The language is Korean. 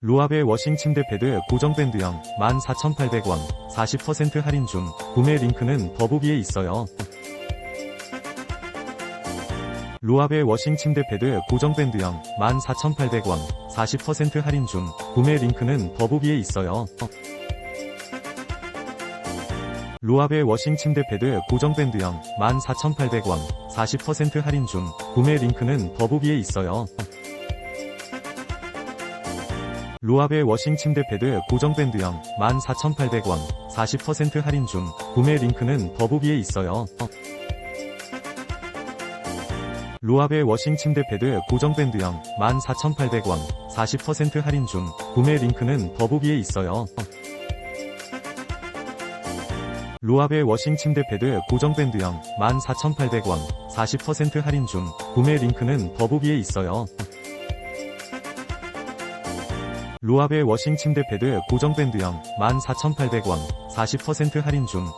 루아베 워싱 침대 패드 고정 밴드형 14,800원 40% 할인 중 구매 링크는 더보기에 있어요. 루아베 워싱 침대 패드 고정 밴드형 14,800원 40% 할인 중 구매 링크는 더보기에 있어요. 루아베 워싱 침대 패드 고정 밴드형 14,800원 40% 할인 중 구매 링크는 더보기에 있어요. 루아베 워싱 침대 패드 고정 밴드형 14,800원 40% 할인 중 구매 링크는 더보기에 있어요. 루아베 워싱 침대 패드 고정 밴드형 14,800원 40% 할인 중 구매 링크는 더보기에 있어요. 루아베 워싱 침대 패드 고정 밴드형 14,800원 40% 할인 중 구매 링크는 더보기에 있어요. 루아베 워싱 침대 패드 고정 밴드형 14,800원 40% 할인 중